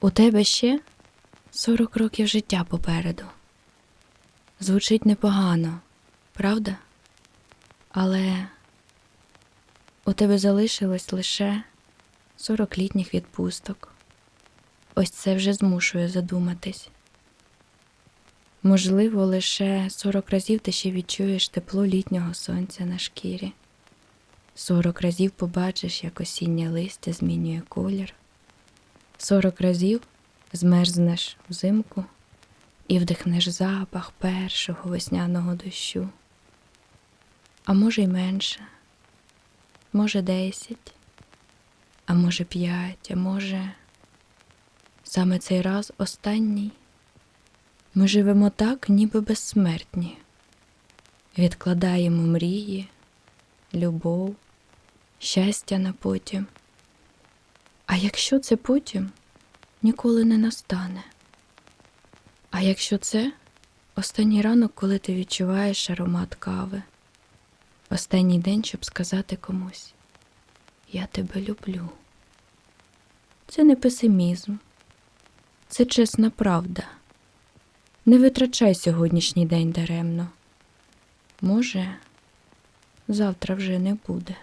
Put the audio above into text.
У тебе ще 40 років життя попереду. Звучить непогано, правда? Але у тебе залишилось лише 40 літніх відпусток. Ось це вже змушує задуматись. Можливо, лише 40 разів ти ще відчуєш тепло літнього сонця на шкірі. 40 разів побачиш, як осіннє листя змінює колір. 40 разів змерзнеш взимку і вдихнеш запах першого весняного дощу. А може й менше, може десять, а може п'ять, а може саме цей раз останній. Ми живемо так, ніби безсмертні, відкладаємо мрії, любов, щастя на потім. А якщо це потім ніколи не настане? А якщо це останній ранок, коли ти відчуваєш аромат кави, останній день, щоб сказати комусь Я тебе люблю. Це не песимізм, це чесна правда. Не витрачай сьогоднішній день даремно. Може, завтра вже не буде.